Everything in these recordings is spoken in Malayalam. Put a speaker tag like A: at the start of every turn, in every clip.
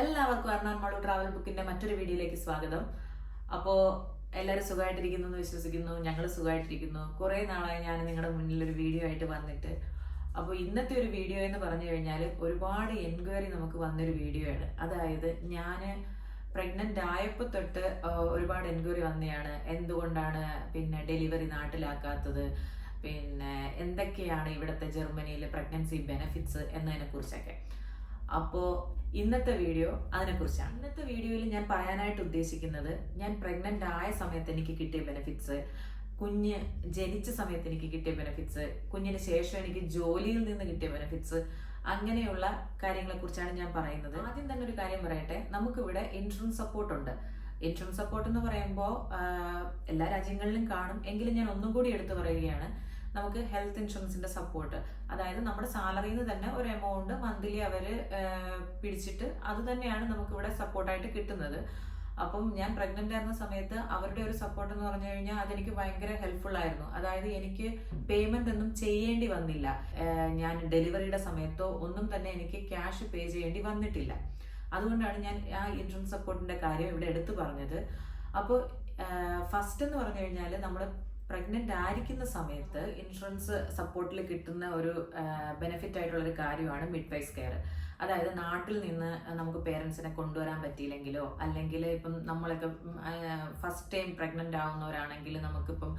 A: എല്ലാവർക്കും എറണാകുളം ട്രാവൽ ബുക്കിന്റെ മറ്റൊരു വീഡിയോയിലേക്ക് സ്വാഗതം അപ്പോൾ എല്ലാവരും സുഖമായിട്ടിരിക്കുന്നു എന്ന് വിശ്വസിക്കുന്നു ഞങ്ങൾ സുഖമായിട്ടിരിക്കുന്നു കുറേ നാളായി ഞാൻ നിങ്ങളുടെ മുന്നിൽ ഒരു വീഡിയോ ആയിട്ട് വന്നിട്ട് അപ്പോൾ ഇന്നത്തെ ഒരു വീഡിയോ എന്ന് പറഞ്ഞു കഴിഞ്ഞാൽ ഒരുപാട് എൻക്വയറി നമുക്ക് വന്നൊരു വീഡിയോ ആണ് അതായത് ഞാൻ പ്രഗ്നൻ്റ് ആയപ്പോൾ തൊട്ട് ഒരുപാട് എൻക്വയറി വന്നെയാണ് എന്തുകൊണ്ടാണ് പിന്നെ ഡെലിവറി നാട്ടിലാക്കാത്തത് പിന്നെ എന്തൊക്കെയാണ് ഇവിടുത്തെ ജർമ്മനിയിലെ പ്രഗ്നൻസി ബെനഫിറ്റ്സ് എന്നതിനെ കുറിച്ചൊക്കെ അപ്പോൾ ഇന്നത്തെ വീഡിയോ അതിനെക്കുറിച്ചാണ് ഇന്നത്തെ വീഡിയോയിൽ ഞാൻ പറയാനായിട്ട് ഉദ്ദേശിക്കുന്നത് ഞാൻ പ്രഗ്നന്റ് ആയ സമയത്ത് എനിക്ക് കിട്ടിയ ബെനിഫിറ്റ്സ് കുഞ്ഞ് ജനിച്ച സമയത്ത് എനിക്ക് കിട്ടിയ ബെനിഫിറ്റ്സ് കുഞ്ഞിന് ശേഷം എനിക്ക് ജോലിയിൽ നിന്ന് കിട്ടിയ ബെനിഫിറ്റ്സ് അങ്ങനെയുള്ള കാര്യങ്ങളെ കുറിച്ചാണ് ഞാൻ പറയുന്നത് ആദ്യം തന്നെ ഒരു കാര്യം പറയട്ടെ നമുക്കിവിടെ ഇൻഷുറൻസ് സപ്പോർട്ട് ഉണ്ട് ഇൻഷുറൻസ് സപ്പോർട്ട് എന്ന് പറയുമ്പോൾ എല്ലാ രാജ്യങ്ങളിലും കാണും എങ്കിലും ഞാൻ ഒന്നും കൂടി എടുത്തു പറയുകയാണ് നമുക്ക് ഹെൽത്ത് ഇൻഷുറൻസിന്റെ സപ്പോർട്ട് അതായത് നമ്മുടെ സാലറിയിൽ നിന്ന് തന്നെ ഒരു എമൗണ്ട് മന്ത്ലി അവർ പിടിച്ചിട്ട് അത് തന്നെയാണ് നമുക്ക് ഇവിടെ സപ്പോർട്ടായിട്ട് കിട്ടുന്നത് അപ്പം ഞാൻ പ്രഗ്നന്റ് ആയിരുന്ന സമയത്ത് അവരുടെ ഒരു സപ്പോർട്ട് എന്ന് പറഞ്ഞു കഴിഞ്ഞാൽ അതെനിക്ക് ഭയങ്കര ഹെൽപ്ഫുൾ ആയിരുന്നു അതായത് എനിക്ക് പേയ്മെന്റ് ഒന്നും ചെയ്യേണ്ടി വന്നില്ല ഞാൻ ഡെലിവറിയുടെ സമയത്തോ ഒന്നും തന്നെ എനിക്ക് ക്യാഷ് പേ ചെയ്യേണ്ടി വന്നിട്ടില്ല അതുകൊണ്ടാണ് ഞാൻ ആ ഇൻഷുറൻസ് സപ്പോർട്ടിന്റെ കാര്യം ഇവിടെ എടുത്തു പറഞ്ഞത് അപ്പോൾ ഫസ്റ്റ് എന്ന് പറഞ്ഞു കഴിഞ്ഞാൽ നമ്മൾ പ്രഗ്നന്റ് ആയിരിക്കുന്ന സമയത്ത് ഇൻഷുറൻസ് സപ്പോർട്ടിൽ കിട്ടുന്ന ഒരു ബെനിഫിറ്റ് ആയിട്ടുള്ള ഒരു കാര്യമാണ് മിഡ് വൈസ് കെയർ അതായത് നാട്ടിൽ നിന്ന് നമുക്ക് പേരൻസിനെ കൊണ്ടുവരാൻ പറ്റിയില്ലെങ്കിലോ അല്ലെങ്കിൽ ഇപ്പം നമ്മളൊക്കെ ഫസ്റ്റ് ടൈം പ്രഗ്നന്റ് ആവുന്നവരാണെങ്കിൽ നമുക്കിപ്പം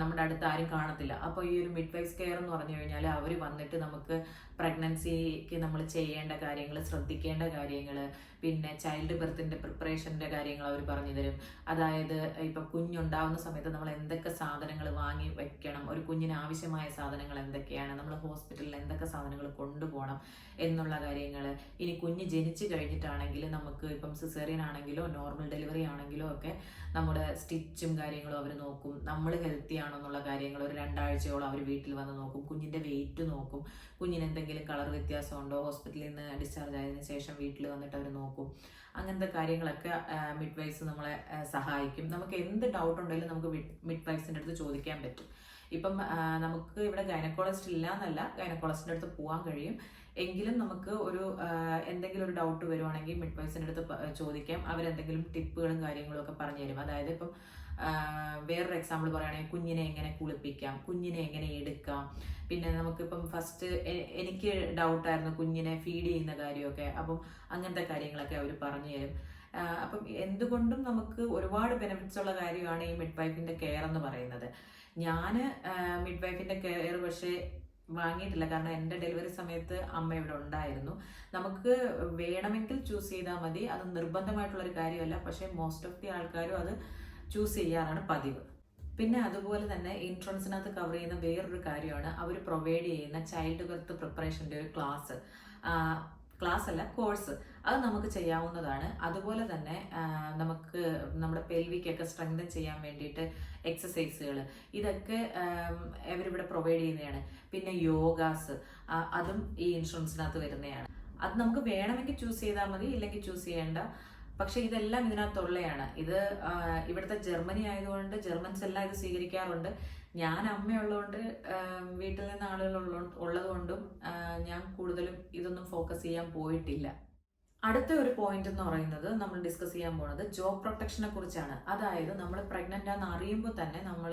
A: നമ്മുടെ അടുത്ത് ആരും കാണത്തില്ല അപ്പോൾ ഈ ഒരു മിഡ് വൈസ് കെയർ എന്ന് പറഞ്ഞു കഴിഞ്ഞാൽ അവർ വന്നിട്ട് നമുക്ക് പ്രഗ്നൻസിക്ക് നമ്മൾ ചെയ്യേണ്ട കാര്യങ്ങൾ ശ്രദ്ധിക്കേണ്ട കാര്യങ്ങൾ പിന്നെ ചൈൽഡ് ബർത്തിൻ്റെ പ്രിപ്പറേഷൻ്റെ കാര്യങ്ങൾ അവർ പറഞ്ഞു തരും അതായത് ഇപ്പം കുഞ്ഞുണ്ടാവുന്ന സമയത്ത് നമ്മൾ എന്തൊക്കെ സാധനങ്ങൾ വാങ്ങി വെക്കണം ഒരു കുഞ്ഞിന് ആവശ്യമായ സാധനങ്ങൾ എന്തൊക്കെയാണ് നമ്മൾ ഹോസ്പിറ്റലിൽ എന്തൊക്കെ സാധനങ്ങൾ കൊണ്ടുപോകണം എന്നുള്ള കാര്യങ്ങൾ ഇനി കുഞ്ഞ് ജനിച്ചു കഴിഞ്ഞിട്ടാണെങ്കിൽ നമുക്ക് ഇപ്പം സിസേറിയൻ ആണെങ്കിലോ നോർമൽ ഡെലിവറി ആണെങ്കിലോ ഒക്കെ നമ്മുടെ സ്റ്റിച്ചും കാര്യങ്ങളും അവർ നോക്കും നമ്മൾ ഹെൽത്തി വ്യക്തിയാണെന്നുള്ള കാര്യങ്ങൾ ഒരു രണ്ടാഴ്ചയോളം അവർ വീട്ടിൽ വന്ന് നോക്കും കുഞ്ഞിന്റെ വെയിറ്റ് നോക്കും കുഞ്ഞിന് എന്തെങ്കിലും കളർ വ്യത്യാസമുണ്ടോ ഹോസ്പിറ്റലിൽ നിന്ന് ഡിസ്ചാർജ് ആയതിനു ശേഷം വീട്ടിൽ വന്നിട്ട് അവർ നോക്കും അങ്ങനത്തെ കാര്യങ്ങളൊക്കെ മിഡ് വൈസ് നമ്മളെ സഹായിക്കും നമുക്ക് എന്ത് ഡൗട്ട് ഉണ്ടെങ്കിലും നമുക്ക് മിഡ് വൈസിന്റെ അടുത്ത് ചോദിക്കാൻ പറ്റും ഇപ്പം നമുക്ക് ഇവിടെ ഗൈനക്കോളജിസ്റ്റ് ഇല്ല എന്നല്ല ഗൈനക്കോളജിസ്റ്റിന്റെ അടുത്ത് പോകാൻ കഴിയും എങ്കിലും നമുക്ക് ഒരു എന്തെങ്കിലും ഒരു ഡൗട്ട് വരുവാണെങ്കിൽ മിഡ് വൈസിന്റെ അടുത്ത് ചോദിക്കാം അവരെന്തെങ്കിലും ടിപ്പുകളും കാര്യങ്ങളും ഒക്കെ പറഞ്ഞു തരും അതായത് ഇപ്പം വേറൊരു എക്സാമ്പിൾ പറയുകയാണെങ്കിൽ കുഞ്ഞിനെ എങ്ങനെ കുളിപ്പിക്കാം കുഞ്ഞിനെ എങ്ങനെ എടുക്കാം പിന്നെ നമുക്കിപ്പം ഫസ്റ്റ് എനിക്ക് ഡൗട്ടായിരുന്നു കുഞ്ഞിനെ ഫീഡ് ചെയ്യുന്ന കാര്യമൊക്കെ അപ്പം അങ്ങനത്തെ കാര്യങ്ങളൊക്കെ അവർ പറഞ്ഞു തരും അപ്പം എന്തുകൊണ്ടും നമുക്ക് ഒരുപാട് ബെനിഫിറ്റ്സ് ഉള്ള കാര്യമാണ് ഈ മിഡ് വൈഫിൻ്റെ കെയർ എന്ന് പറയുന്നത് ഞാൻ മിഡ് വൈഫിൻ്റെ കെയർ പക്ഷേ വാങ്ങിയിട്ടില്ല കാരണം എൻ്റെ ഡെലിവറി സമയത്ത് അമ്മ ഇവിടെ ഉണ്ടായിരുന്നു നമുക്ക് വേണമെങ്കിൽ ചൂസ് ചെയ്താൽ മതി അത് നിർബന്ധമായിട്ടുള്ളൊരു കാര്യമല്ല പക്ഷേ മോസ്റ്റ് ഓഫ് ദി ആൾക്കാരും അത് ചൂസ് ചെയ്യാനാണ് പതിവ് പിന്നെ അതുപോലെ തന്നെ ഇൻഷുറൻസിനകത്ത് കവർ ചെയ്യുന്ന വേറൊരു കാര്യമാണ് അവർ പ്രൊവൈഡ് ചെയ്യുന്ന ചൈൽഡ് ബർത്ത് പ്രിപ്പറേഷൻ്റെ ഒരു ക്ലാസ് ക്ലാസ് അല്ല കോഴ്സ് അത് നമുക്ക് ചെയ്യാവുന്നതാണ് അതുപോലെ തന്നെ നമുക്ക് നമ്മുടെ പെൽവിക്കൊക്കെ സ്ട്രെങ്തൻ ചെയ്യാൻ വേണ്ടിയിട്ട് എക്സസൈസുകൾ ഇതൊക്കെ അവരിവിടെ പ്രൊവൈഡ് ചെയ്യുന്നതാണ് പിന്നെ യോഗാസ് അതും ഈ ഇൻഷുറൻസിനകത്ത് വരുന്നതാണ് അത് നമുക്ക് വേണമെങ്കിൽ ചൂസ് ചെയ്താൽ മതി ഇല്ലെങ്കിൽ ചൂസ് ചെയ്യേണ്ട പക്ഷെ ഇതെല്ലാം ഇതിനകത്തുള്ളയാണ് ഇത് ഇവിടുത്തെ ജർമ്മനി ആയതുകൊണ്ട് ജർമ്മൻസ് എല്ലാം ഇത് സ്വീകരിക്കാറുണ്ട് ഞാൻ അമ്മയുള്ളതുകൊണ്ട് വീട്ടിൽ നിന്ന് ആളുകൾ ഉള്ളതുകൊണ്ടും ഞാൻ കൂടുതലും ഇതൊന്നും ഫോക്കസ് ചെയ്യാൻ പോയിട്ടില്ല അടുത്ത ഒരു പോയിന്റ് എന്ന് പറയുന്നത് നമ്മൾ ഡിസ്കസ് ചെയ്യാൻ പോണത് ജോബ് പ്രൊട്ടക്ഷനെ കുറിച്ചാണ് അതായത് നമ്മൾ പ്രഗ്നന്റ് ആണെന്ന് അറിയുമ്പോൾ തന്നെ നമ്മൾ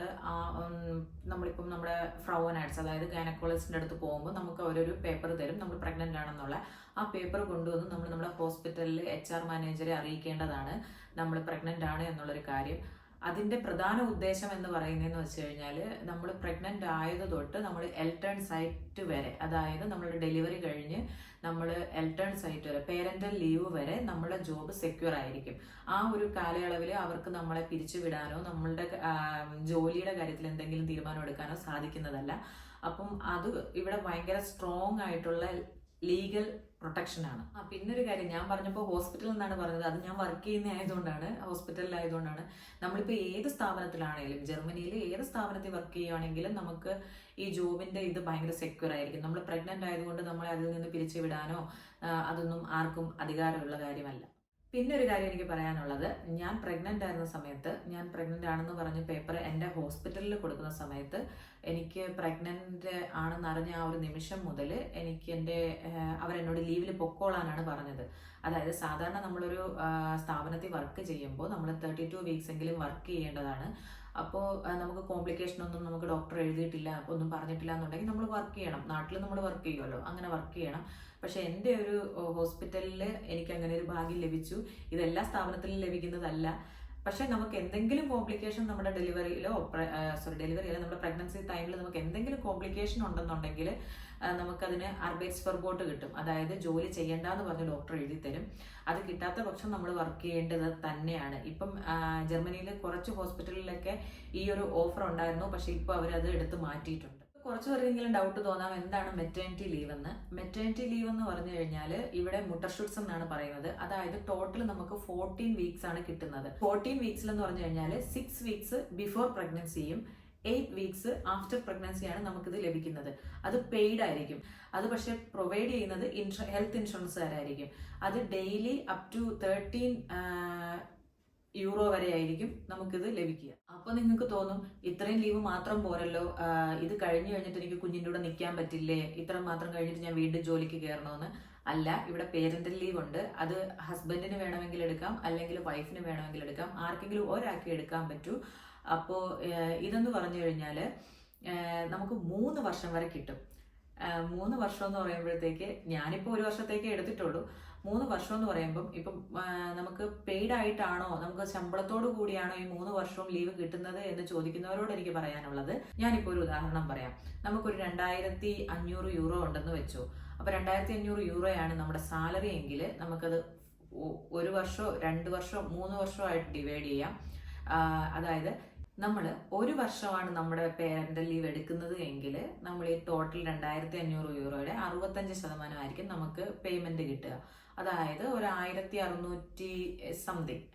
A: നമ്മളിപ്പം നമ്മുടെ ഫ്രൗവനായിട്സ് അതായത് ഗൈനക്കോളജിസ്റ്റിന്റെ അടുത്ത് പോകുമ്പോൾ നമുക്ക് അവരൊരു പേപ്പർ തരും നമ്മൾ പ്രഗ്നന്റ് ആണെന്നുള്ള ആ പേപ്പർ കൊണ്ടുവന്ന് നമ്മൾ നമ്മുടെ ഹോസ്പിറ്റലിൽ എച്ച് ആർ മാനേജറെ അറിയിക്കേണ്ടതാണ് നമ്മൾ പ്രഗ്നന്റ് ആണ് എന്നുള്ളൊരു കാര്യം അതിൻ്റെ പ്രധാന ഉദ്ദേശം എന്ന് പറയുന്നതെന്ന് വെച്ച് കഴിഞ്ഞാൽ നമ്മൾ പ്രഗ്നൻ്റ് ആയത് തൊട്ട് നമ്മൾ എൽട്ടേൺ സൈറ്റ് വരെ അതായത് നമ്മളുടെ ഡെലിവറി കഴിഞ്ഞ് നമ്മൾ എൽട്ടേൺ സൈറ്റ് വരെ പേരൻ്റൽ ലീവ് വരെ നമ്മളുടെ ജോബ് സെക്യൂർ ആയിരിക്കും ആ ഒരു കാലയളവിൽ അവർക്ക് നമ്മളെ പിരിച്ചുവിടാനോ നമ്മളുടെ ജോലിയുടെ കാര്യത്തിൽ എന്തെങ്കിലും തീരുമാനം എടുക്കാനോ സാധിക്കുന്നതല്ല അപ്പം അത് ഇവിടെ ഭയങ്കര സ്ട്രോങ് ആയിട്ടുള്ള ലീഗൽ പ്രൊട്ടക്ഷനാണ് ആ പിന്നെ ഒരു കാര്യം ഞാൻ പറഞ്ഞപ്പോൾ ഹോസ്പിറ്റലിൽ നിന്നാണ് പറഞ്ഞത് അത് ഞാൻ വർക്ക് ചെയ്യുന്ന ആയതുകൊണ്ടാണ് ഹോസ്പിറ്റലിലായതുകൊണ്ടാണ് നമ്മളിപ്പോൾ ഏത് സ്ഥാപനത്തിലാണെങ്കിലും ജർമ്മനിയിൽ ഏത് സ്ഥാപനത്തിൽ വർക്ക് ചെയ്യുകയാണെങ്കിലും നമുക്ക് ഈ ജോബിൻ്റെ ഇത് ഭയങ്കര സെക്യൂർ ആയിരിക്കും നമ്മൾ പ്രഗ്നൻ്റ് ആയതുകൊണ്ട് നമ്മളെ അതിൽ നിന്ന് പിരിച്ചു വിടാനോ അതൊന്നും ആർക്കും അധികാരമുള്ള കാര്യമല്ല പിന്നെ ഒരു കാര്യം എനിക്ക് പറയാനുള്ളത് ഞാൻ പ്രഗ്നന്റ് ആയിരുന്ന സമയത്ത് ഞാൻ പ്രഗ്നന്റ് ആണെന്ന് പറഞ്ഞ് പേപ്പർ എൻ്റെ ഹോസ്പിറ്റലിൽ കൊടുക്കുന്ന സമയത്ത് എനിക്ക് പ്രഗ്നന്റ് ആണെന്ന് അറിഞ്ഞ ആ ഒരു നിമിഷം മുതൽ എനിക്ക് എൻ്റെ അവരെന്നോട് ലീവിൽ പൊക്കോളാനാണ് പറഞ്ഞത് അതായത് സാധാരണ നമ്മളൊരു സ്ഥാപനത്തിൽ വർക്ക് ചെയ്യുമ്പോൾ നമ്മൾ തേർട്ടി ടു വീക്സ് എങ്കിലും വർക്ക് ചെയ്യേണ്ടതാണ് അപ്പോൾ നമുക്ക് കോംപ്ലിക്കേഷൻ ഒന്നും നമുക്ക് ഡോക്ടർ എഴുതിയിട്ടില്ല ഒന്നും പറഞ്ഞിട്ടില്ല എന്നുണ്ടെങ്കിൽ നമ്മൾ വർക്ക് ചെയ്യണം നാട്ടിൽ നമ്മൾ വർക്ക് ചെയ്യുമല്ലോ അങ്ങനെ വർക്ക് ചെയ്യണം പക്ഷേ എൻ്റെ ഒരു ഹോസ്പിറ്റലിൽ എനിക്ക് അങ്ങനെ ഒരു ഭാഗ്യം ലഭിച്ചു ഇതെല്ലാ സ്ഥാപനത്തിലും ലഭിക്കുന്നതല്ല പക്ഷെ നമുക്ക് എന്തെങ്കിലും കോംപ്ലിക്കേഷൻ നമ്മുടെ ഡെലിവറിയിലോ സോറി ഡെലിവറി അല്ല നമ്മുടെ പ്രഗ്നൻസി ടൈമിൽ നമുക്ക് എന്തെങ്കിലും കോംപ്ലിക്കേഷൻ ഉണ്ടെന്നുണ്ടെങ്കിൽ നമുക്കതിന് അർബേറ്റ്സ് ഫെർബോട്ട് കിട്ടും അതായത് ജോലി ചെയ്യേണ്ട പറഞ്ഞ് ഡോക്ടർ എഴുതി തരും അത് കിട്ടാത്ത പക്ഷം നമ്മൾ വർക്ക് ചെയ്യേണ്ടത് തന്നെയാണ് ഇപ്പം ജർമ്മനിയിലെ കുറച്ച് ഹോസ്പിറ്റലിലൊക്കെ ഈ ഒരു ഓഫർ ഉണ്ടായിരുന്നു പക്ഷേ ഇപ്പോൾ അവരത് എടുത്ത് മാറ്റിയിട്ടുണ്ട് കുറച്ച് പേർക്കെങ്കിലും ഡൗട്ട് തോന്നാം എന്താണ് മെറ്റേണിറ്റി ലീവ് എന്ന് മെറ്റേണിറ്റി ലീവ് എന്ന് പറഞ്ഞു കഴിഞ്ഞാൽ ഇവിടെ മുട്ടർഷൂട്ട്സ് എന്നാണ് പറയുന്നത് അതായത് ടോട്ടൽ നമുക്ക് ഫോർട്ടീൻ വീക്സ് ആണ് കിട്ടുന്നത് ഫോർട്ടീൻ വീക്സിൽ എന്ന് പറഞ്ഞു കഴിഞ്ഞാൽ സിക്സ് വീക്സ് ബിഫോർ പ്രഗ്നൻസിയും എയ്റ്റ് വീക്സ് ആഫ്റ്റർ ആണ് നമുക്കിത് ലഭിക്കുന്നത് അത് പെയ്ഡ് ആയിരിക്കും അത് പക്ഷേ പ്രൊവൈഡ് ചെയ്യുന്നത് ഇൻഷു ഹെൽത്ത് ആയിരിക്കും അത് daily up to thirteen euro വരെ ആയിരിക്കും നമുക്കിത് ലഭിക്കുക അപ്പോൾ നിങ്ങൾക്ക് തോന്നും ഇത്രയും ലീവ് മാത്രം പോരല്ലോ ഇത് കഴിഞ്ഞു കഴിഞ്ഞിട്ട് എനിക്ക് കുഞ്ഞിൻ്റെ കൂടെ നിൽക്കാൻ പറ്റില്ലേ ഇത്ര മാത്രം കഴിഞ്ഞിട്ട് ഞാൻ വീണ്ടും ജോലിക്ക് കയറണമെന്ന് അല്ല ഇവിടെ പേരൻ്റൽ ലീവ് ഉണ്ട് അത് ഹസ്ബൻഡിന് വേണമെങ്കിൽ എടുക്കാം അല്ലെങ്കിൽ വൈഫിന് വേണമെങ്കിൽ എടുക്കാം ആർക്കെങ്കിലും ഒരാൾക്ക് എടുക്കാൻ പറ്റൂ അപ്പോൾ ഇതെന്ന് പറഞ്ഞു കഴിഞ്ഞാൽ നമുക്ക് മൂന്ന് വർഷം വരെ കിട്ടും മൂന്ന് വർഷം എന്ന് പറയുമ്പോഴത്തേക്ക് ഞാനിപ്പോൾ ഒരു വർഷത്തേക്ക് എടുത്തിട്ടുള്ളൂ മൂന്ന് വർഷം എന്ന് പറയുമ്പം ഇപ്പം നമുക്ക് പെയ്ഡ് ആയിട്ടാണോ നമുക്ക് ശമ്പളത്തോട് കൂടിയാണോ ഈ മൂന്ന് വർഷവും ലീവ് കിട്ടുന്നത് എന്ന് ചോദിക്കുന്നവരോട് എനിക്ക് പറയാനുള്ളത് ഞാനിപ്പോൾ ഒരു ഉദാഹരണം പറയാം നമുക്കൊരു രണ്ടായിരത്തി അഞ്ഞൂറ് യൂറോ ഉണ്ടെന്ന് വെച്ചു അപ്പോൾ രണ്ടായിരത്തി അഞ്ഞൂറ് യൂറോയാണ് നമ്മുടെ സാലറി എങ്കിൽ നമുക്കത് ഒരു വർഷമോ രണ്ട് വർഷമോ മൂന്ന് വർഷമോ ആയിട്ട് ഡിവൈഡ് ചെയ്യാം അതായത് നമ്മൾ ഒരു വർഷമാണ് നമ്മുടെ പേരൻ്റൽ ലീവ് എടുക്കുന്നത് എങ്കിൽ നമ്മൾ ഈ ടോട്ടൽ രണ്ടായിരത്തി അഞ്ഞൂറ് യൂറോയുടെ അറുപത്തഞ്ച് ശതമാനമായിരിക്കും നമുക്ക് പേയ്മെന്റ് കിട്ടുക അതായത് ഒരു ആയിരത്തി അറുന്നൂറ്റി സംതിങ്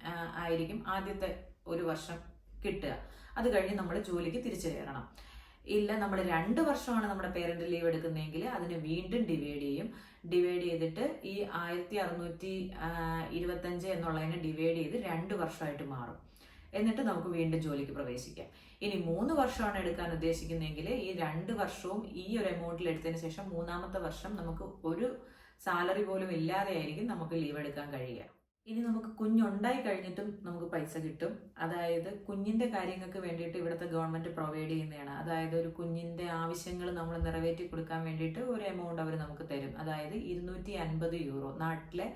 A: ആയിരിക്കും ആദ്യത്തെ ഒരു വർഷം കിട്ടുക അത് കഴിഞ്ഞ് നമ്മൾ ജോലിക്ക് തിരിച്ചു കയറണം ഇല്ല നമ്മൾ രണ്ട് വർഷമാണ് നമ്മുടെ പേരന്റ് ലീവ് എടുക്കുന്നതെങ്കിൽ അതിനെ വീണ്ടും ഡിവൈഡ് ചെയ്യും ഡിവൈഡ് ചെയ്തിട്ട് ഈ ആയിരത്തി അറുന്നൂറ്റി ഇരുപത്തഞ്ച് എന്നുള്ളതിനെ ഡിവൈഡ് ചെയ്ത് രണ്ട് വർഷമായിട്ട് മാറും എന്നിട്ട് നമുക്ക് വീണ്ടും ജോലിക്ക് പ്രവേശിക്കാം ഇനി മൂന്ന് വർഷമാണ് എടുക്കാൻ ഉദ്ദേശിക്കുന്നതെങ്കിൽ ഈ രണ്ട് വർഷവും ഈ ഒരു എമൗണ്ടിൽ എടുത്തതിന് ശേഷം മൂന്നാമത്തെ വർഷം നമുക്ക് ഒരു സാലറി പോലും ഇല്ലാതെ ആയിരിക്കും നമുക്ക് ലീവ് എടുക്കാൻ കഴിയുക ഇനി നമുക്ക് കുഞ്ഞുണ്ടായി കഴിഞ്ഞിട്ടും നമുക്ക് പൈസ കിട്ടും അതായത് കുഞ്ഞിൻ്റെ കാര്യങ്ങൾക്ക് വേണ്ടിയിട്ട് ഇവിടുത്തെ ഗവൺമെൻറ് പ്രൊവൈഡ് ചെയ്യുന്നതാണ് അതായത് ഒരു കുഞ്ഞിൻ്റെ ആവശ്യങ്ങൾ നമ്മൾ നിറവേറ്റി കൊടുക്കാൻ വേണ്ടിയിട്ട് ഒരു എമൗണ്ട് അവർ നമുക്ക് തരും അതായത് ഇരുന്നൂറ്റി യൂറോ നാട്ടിലെ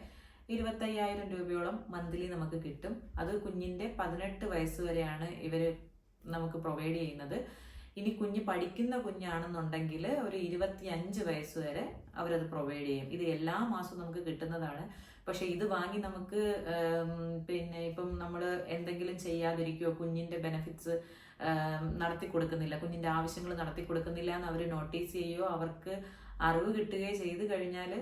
A: ഇരുപത്തയ്യായിരം രൂപയോളം മന്ത്ലി നമുക്ക് കിട്ടും അത് കുഞ്ഞിൻ്റെ പതിനെട്ട് വയസ്സ് വരെയാണ് ഇവർ നമുക്ക് പ്രൊവൈഡ് ചെയ്യുന്നത് ഇനി കുഞ്ഞ് പഠിക്കുന്ന കുഞ്ഞാണെന്നുണ്ടെങ്കിൽ ഒരു ഇരുപത്തി അഞ്ച് വയസ്സ് വരെ അവരത് പ്രൊവൈഡ് ചെയ്യും ഇത് എല്ലാ മാസവും നമുക്ക് കിട്ടുന്നതാണ് പക്ഷെ ഇത് വാങ്ങി നമുക്ക് പിന്നെ ഇപ്പം നമ്മൾ എന്തെങ്കിലും ചെയ്യാതിരിക്കുകയോ കുഞ്ഞിൻ്റെ ബെനിഫിറ്റ്സ് നടത്തി കൊടുക്കുന്നില്ല കുഞ്ഞിൻ്റെ ആവശ്യങ്ങൾ നടത്തി കൊടുക്കുന്നില്ല എന്ന് അവർ നോട്ടീസ് ചെയ്യുകയോ അവർക്ക് അറിവ് കിട്ടുകയോ ചെയ്തു കഴിഞ്ഞാൽ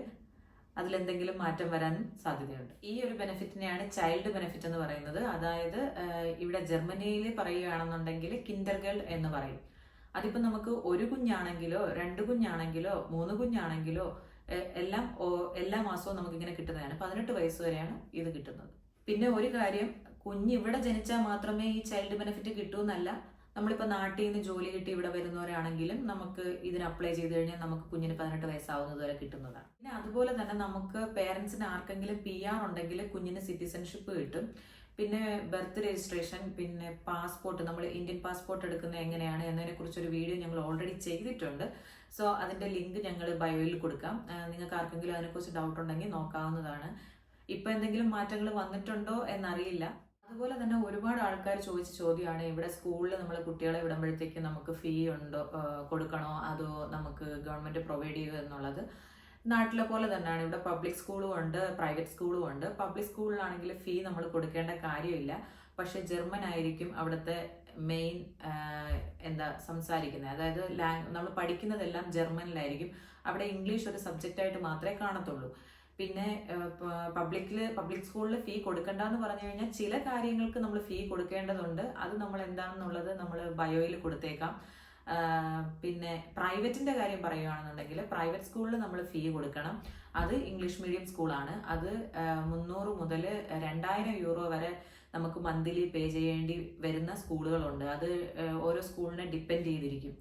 A: അതിലെന്തെങ്കിലും മാറ്റം വരാനും സാധ്യതയുണ്ട് ഈ ഒരു ബെനിഫിറ്റിനെയാണ് ചൈൽഡ് ബെനിഫിറ്റ് എന്ന് പറയുന്നത് അതായത് ഇവിടെ ജർമ്മനിയിൽ പറയുകയാണെന്നുണ്ടെങ്കിൽ കിൻഡർ ഗേൾ എന്ന് പറയും അതിപ്പോൾ നമുക്ക് ഒരു കുഞ്ഞാണെങ്കിലോ രണ്ട് കുഞ്ഞാണെങ്കിലോ മൂന്ന് കുഞ്ഞാണെങ്കിലോ എല്ലാം എല്ലാ മാസവും നമുക്കിങ്ങനെ കിട്ടുന്നതാണ് പതിനെട്ട് വയസ്സ് വരെയാണ് ഇത് കിട്ടുന്നത് പിന്നെ ഒരു കാര്യം കുഞ്ഞ് ഇവിടെ ജനിച്ചാൽ മാത്രമേ ഈ ചൈൽഡ് ബെനിഫിറ്റ് കിട്ടൂ എന്നല്ല നമ്മളിപ്പോൾ നാട്ടിൽ നിന്ന് ജോലി കിട്ടി ഇവിടെ വരുന്നവരാണെങ്കിലും നമുക്ക് ഇതിന് അപ്ലൈ ചെയ്ത് കഴിഞ്ഞാൽ നമുക്ക് കുഞ്ഞിന് പതിനെട്ട് വയസ്സാവുന്നത് വരെ കിട്ടുന്നതാണ് പിന്നെ അതുപോലെ തന്നെ നമുക്ക് പേരൻസിന് ആർക്കെങ്കിലും പി ആർ ഉണ്ടെങ്കിൽ കുഞ്ഞിന് സിറ്റിസൺഷിപ്പ് കിട്ടും പിന്നെ ബർത്ത് രജിസ്ട്രേഷൻ പിന്നെ പാസ്പോർട്ട് നമ്മൾ ഇന്ത്യൻ പാസ്പോർട്ട് എടുക്കുന്നത് എങ്ങനെയാണ് കുറിച്ചൊരു വീഡിയോ ഞങ്ങൾ ഓൾറെഡി ചെയ്തിട്ടുണ്ട് സോ അതിന്റെ ലിങ്ക് ഞങ്ങൾ ബയോയിൽ കൊടുക്കാം നിങ്ങൾക്ക് ആർക്കെങ്കിലും അതിനെക്കുറിച്ച് ഡൗട്ട് ഉണ്ടെങ്കിൽ നോക്കാവുന്നതാണ് ഇപ്പൊ എന്തെങ്കിലും മാറ്റങ്ങൾ വന്നിട്ടുണ്ടോ എന്നറിയില്ല അതുപോലെ തന്നെ ഒരുപാട് ആൾക്കാർ ചോദിച്ച ചോദ്യമാണ് ഇവിടെ സ്കൂളിൽ നമ്മൾ കുട്ടികളെ വിടുമ്പോഴത്തേക്ക് നമുക്ക് ഫീ ഉണ്ടോ കൊടുക്കണോ അതോ നമുക്ക് ഗവൺമെന്റ് പ്രൊവൈഡ് ചെയ്യുക എന്നുള്ളത് നാട്ടിലെ പോലെ തന്നെയാണ് ഇവിടെ പബ്ലിക് സ്കൂളും ഉണ്ട് പ്രൈവറ്റ് സ്കൂളും ഉണ്ട് പബ്ലിക് സ്കൂളിലാണെങ്കിൽ ഫീ നമ്മൾ കൊടുക്കേണ്ട കാര്യമില്ല പക്ഷേ ജർമ്മൻ ആയിരിക്കും അവിടുത്തെ മെയിൻ എന്താ സംസാരിക്കുന്നത് അതായത് ലാംഗ് നമ്മൾ പഠിക്കുന്നതെല്ലാം ജർമ്മനിലായിരിക്കും അവിടെ ഇംഗ്ലീഷ് ഒരു സബ്ജക്റ്റായിട്ട് മാത്രമേ കാണത്തുള്ളൂ പിന്നെ പബ്ലിക്കിൽ പബ്ലിക് സ്കൂളിൽ ഫീ കൊടുക്കണ്ട എന്ന് പറഞ്ഞു കഴിഞ്ഞാൽ ചില കാര്യങ്ങൾക്ക് നമ്മൾ ഫീ കൊടുക്കേണ്ടതുണ്ട് അത് നമ്മൾ എന്താണെന്നുള്ളത് നമ്മൾ ബയോയിൽ കൊടുത്തേക്കാം പിന്നെ പ്രൈവറ്റിന്റെ കാര്യം പറയുകയാണെന്നുണ്ടെങ്കിൽ പ്രൈവറ്റ് സ്കൂളിൽ നമ്മൾ ഫീ കൊടുക്കണം അത് ഇംഗ്ലീഷ് മീഡിയം സ്കൂളാണ് അത് മുന്നൂറ് മുതൽ രണ്ടായിരം യൂറോ വരെ നമുക്ക് മന്ത്ലി പേ ചെയ്യേണ്ടി വരുന്ന സ്കൂളുകളുണ്ട് അത് ഓരോ സ്കൂളിനെ ഡിപ്പെൻഡ് ചെയ്തിരിക്കും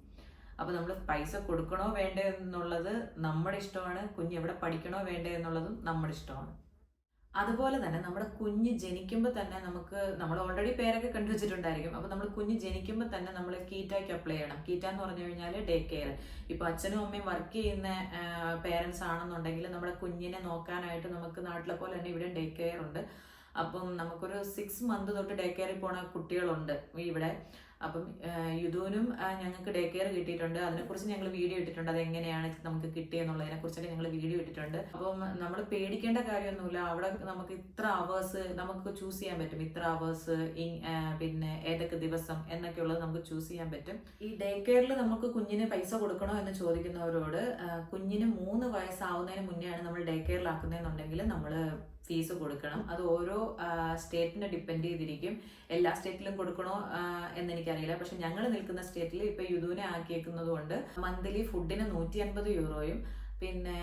A: അപ്പോൾ നമ്മൾ പൈസ കൊടുക്കണോ വേണ്ടേ എന്നുള്ളത് നമ്മുടെ ഇഷ്ടമാണ് കുഞ്ഞ് എവിടെ പഠിക്കണോ വേണ്ടേ എന്നുള്ളതും നമ്മുടെ ഇഷ്ടമാണ് അതുപോലെ തന്നെ നമ്മുടെ കുഞ്ഞ് ജനിക്കുമ്പോൾ തന്നെ നമുക്ക് നമ്മൾ ഓൾറെഡി പേരൊക്കെ കണ്ടുവച്ചിട്ടുണ്ടായിരിക്കും അപ്പോൾ നമ്മൾ കുഞ്ഞ് ജനിക്കുമ്പോൾ തന്നെ നമ്മൾ കീറ്റയ്ക്ക് അപ്ലൈ ചെയ്യണം കീറ്റ എന്ന് പറഞ്ഞു കഴിഞ്ഞാൽ ഡേ കെയർ ഇപ്പോൾ അച്ഛനും അമ്മയും വർക്ക് ചെയ്യുന്ന പേരൻസ് ആണെന്നുണ്ടെങ്കിൽ നമ്മുടെ കുഞ്ഞിനെ നോക്കാനായിട്ട് നമുക്ക് നാട്ടിലെ പോലെ തന്നെ ഇവിടെ ഡേ കെയർ ഉണ്ട് അപ്പം നമുക്കൊരു സിക്സ് മന്ത് തൊട്ട് ഡേ കെയറിൽ പോണ കുട്ടികളുണ്ട് ഇവിടെ അപ്പം യുദൂനും ഞങ്ങൾക്ക് ഡേ കെയർ കിട്ടിയിട്ടുണ്ട് അതിനെക്കുറിച്ച് ഞങ്ങൾ വീഡിയോ ഇട്ടിട്ടുണ്ട് അത് എങ്ങനെയാണ് നമുക്ക് കിട്ടിയെന്നുള്ളതിനെ കുറിച്ചൊക്കെ ഞങ്ങൾ വീഡിയോ ഇട്ടിട്ടുണ്ട് അപ്പം നമ്മൾ പേടിക്കേണ്ട കാര്യമൊന്നുമില്ല അവിടെ നമുക്ക് ഇത്ര അവേഴ്സ് നമുക്ക് ചൂസ് ചെയ്യാൻ പറ്റും ഇത്ര അവേഴ്സ് പിന്നെ ഏതൊക്കെ ദിവസം എന്നൊക്കെയുള്ളത് നമുക്ക് ചൂസ് ചെയ്യാൻ പറ്റും ഈ ഡേ കെയറിൽ നമുക്ക് കുഞ്ഞിന് പൈസ കൊടുക്കണോ എന്ന് ചോദിക്കുന്നവരോട് കുഞ്ഞിന് മൂന്ന് വയസ്സാവുന്നതിന് മുന്നെയാണ് നമ്മൾ ഡേ കെയറിലാക്കുന്നതെന്നുണ്ടെങ്കിൽ നമ്മൾ ഫീസ് കൊടുക്കണം അത് ഓരോ സ്റ്റേറ്റിനെ ഡിപ്പെൻഡ് ചെയ്തിരിക്കും എല്ലാ സ്റ്റേറ്റിലും കൊടുക്കണോ എന്ന് എനിക്കറിയില്ല പക്ഷെ ഞങ്ങൾ നിൽക്കുന്ന സ്റ്റേറ്റിൽ ഇപ്പൊ യുദുവിനെ ആക്കിയേക്കുന്നത് കൊണ്ട് മന്ത്ലി ഫുഡിന് നൂറ്റി അൻപത് യൂറോയും പിന്നെ